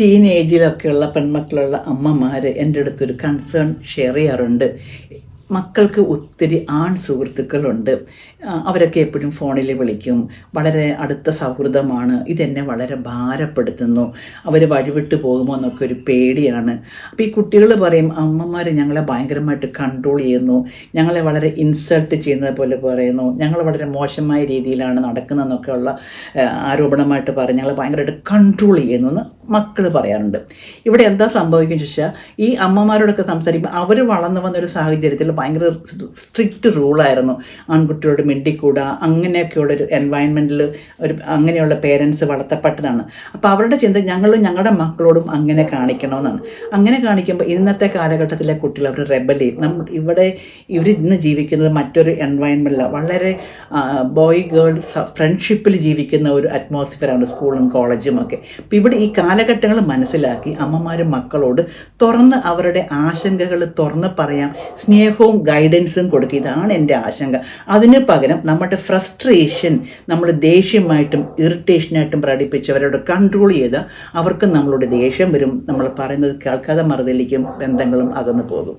ടീനേജിലൊക്കെയുള്ള പെൺമക്കളുള്ള അമ്മമാർ എന്റെ അടുത്തൊരു കൺസേൺ ഷെയർ ചെയ്യാറുണ്ട്. മക്കൾക്ക് ഒത്തിരി ആൺ സുഹൃത്തുക്കളുണ്ട്. അവരൊക്കെ എപ്പോഴും ഫോണിൽ വിളിക്കും. വളരെ അടുത്ത സൗഹൃദമാണ്. ഇതെന്നെ വളരെ ഭാരപ്പെടുത്തുന്നു. അവർ വഴിവിട്ട് പോകുമോ എന്നൊക്കെ ഒരു പേടിയാണ്. അപ്പോൾ ഈ കുട്ടികൾ പറയും അമ്മമാർ ഞങ്ങളെ ഭയങ്കരമായിട്ട് കൺട്രോൾ ചെയ്യുന്നു. ഞങ്ങളെ വളരെ ഇൻസൾട്ട് ചെയ്യുന്നത് പോലെ പറയുന്നു. ഞങ്ങൾ വളരെ മോശമായ രീതിയിലാണ് നടക്കുന്നതെന്നൊക്കെ ഉള്ള ആരോപണമായിട്ട് പറയും ഞങ്ങളെ ഭയങ്കരമായിട്ട് കൺട്രോൾ ചെയ്യുന്നു എന്ന് മക്കൾ പറയാറുണ്ട്. ഇവിടെ എന്താ സംഭവിക്കുന്നത് ചോദിച്ചാൽ ഈ അമ്മമാരോടൊക്കെ സംസാരിക്കുമ്പോൾ അവർ വളർന്നു വന്നൊരു സാഹചര്യത്തിൽ ഭയങ്കര സ്ട്രിക്റ്റ് റൂളായിരുന്നു ആൺകുട്ടിയോട് മിണ്ടിക്കൂടാ അങ്ങനെയൊക്കെയുള്ള ഒരു എൻവയൺമെന്റിൽ ഒരു അങ്ങനെയുള്ള പേരൻസ് വളർത്തപ്പെട്ടതാണ്. അപ്പോൾ അവരുടെ ചിന്ത ഞങ്ങളും ഞങ്ങളുടെ മക്കളോടും അങ്ങനെ കാണിക്കണമെന്നാണ്. അങ്ങനെ കാണിക്കുമ്പോൾ ഇന്നത്തെ കാലഘട്ടത്തിലെ കുട്ടികൾ അവർ റെബൽ ചെയ്യും. നമ്മൾ ഇവിടെ ഇവർ ഇന്ന് ജീവിക്കുന്നത് മറ്റൊരു എൻവയൺമെന്റിലാണ് വളരെ ബോയ് ഗേൾ ഫ്രണ്ട്ഷിപ്പിൽ ജീവിക്കുന്ന ഒരു അറ്റ്മോസ്ഫിയറാണ് സ്കൂളും കോളേജും ഒക്കെ. അപ്പോൾ ഇവിടെ ഈ കാലഘട്ടങ്ങൾ മനസ്സിലാക്കി അമ്മമാരും മക്കളോട് തുറന്ന് അവരുടെ ആശങ്കകൾ തുറന്ന് പറയാം. സ്നേഹവും ഗൈഡൻസും കൊടുക്കുക. ഇതാണ് എന്റെ ആശങ്ക. അതിന് പകരം നമ്മുടെ ഫ്രസ്ട്രേഷൻ നമ്മൾ ദേഷ്യമായിട്ടും ഇറിറ്റേഷനായിട്ടും പ്രകടിപ്പിച്ച് അവരോട് കൺട്രോൾ ചെയ്ത് അവർക്ക് നമ്മളോട് ദേഷ്യം വരും. നമ്മൾ പറയുന്നത് കേൾക്കാതെ മറുതലിക്കും ബന്ധങ്ങളും അകന്നു പോകും.